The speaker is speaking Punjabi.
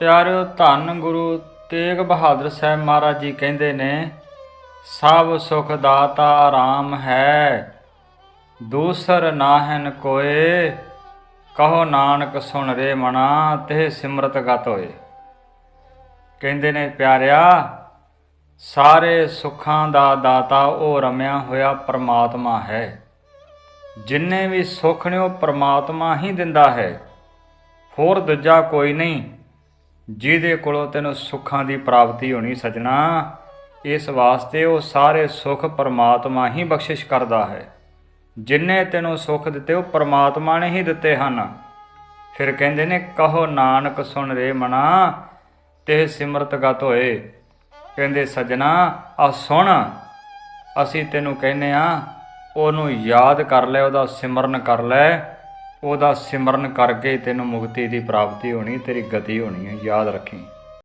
ਪਿਆਰਿਓ ਧੰਨ ਗੁਰੂ ਤੇਗ ਬਹਾਦਰ ਸਾਹਿਬ ਮਹਾਰਾਜ ਜੀ ਕਹਿੰਦੇ ਨੇ, ਸਭ ਸੁਖ ਦਾਤਾ ਆਰਾਮ ਹੈ, ਦੂਸਰ ਨਾਹਨ ਕੋਏ, ਕਹੋ ਨਾਨਕ ਸੁਣ ਰੇ ਮਨਾ ਤੇ ਸਿਮਰਤ ਗਤ ਹੋਏ। ਕਹਿੰਦੇ ਨੇ, ਪਿਆਰਿਆ, ਸਾਰੇ ਸੁੱਖਾਂ ਦਾ ਦਾਤਾ ਉਹ ਰਮਿਆ ਹੋਇਆ ਪ੍ਰਮਾਤਮਾ ਹੈ। ਜਿੰਨੇ ਵੀ ਸੁੱਖ ਨੇ ਉਹ ਪ੍ਰਮਾਤਮਾ ਹੀ ਦਿੰਦਾ ਹੈ। ਹੋਰ ਦੂਜਾ ਕੋਈ ਨਹੀਂ। ਜਿਹਦੇ ਕੋਲੋਂ ਤੈਨੂੰ ਸੁੱਖਾਂ ਦੀ ਪ੍ਰਾਪਤੀ ਹੋਣੀ ਸਜਣਾ, ਇਸ ਵਾਸਤੇ ਉਹ ਸਾਰੇ ਸੁੱਖ ਪਰਮਾਤਮਾ ਹੀ ਬਖਸ਼ਿਸ਼ ਕਰਦਾ ਹੈ। ਜਿੰਨੇ ਤੈਨੂੰ ਸੁੱਖ ਦਿੱਤੇ ਉਹ ਪਰਮਾਤਮਾ ਨੇ ਹੀ ਦਿੱਤੇ ਹਨ। ਫਿਰ ਕਹਿੰਦੇ ਨੇ, ਕਹੋ ਨਾਨਕ ਸੁਣ ਰੇ ਮਨਾ, ਤੇ ਸਿਮਰਤ ਗਤ ਹੋਏ। ਕਹਿੰਦੇ, ਸਜਣਾ, ਆ ਸੁਣ, ਅਸੀਂ ਤੈਨੂੰ ਕਹਿੰਨੇ ਆ ਉਹਨੂੰ ਯਾਦ ਕਰ ਲੈ, ਉਹਦਾ ਸਿਮਰਨ ਕਰ ਲੈ। ਉਹਦਾ ਸਿਮਰਨ ਕਰਕੇ ਤੈਨੂੰ ਮੁਕਤੀ ਦੀ ਪ੍ਰਾਪਤੀ ਹੋਣੀ ਤੇਰੀ ਗਤੀ ਹੋਣੀ ਹੈ ਯਾਦ ਰੱਖੀ।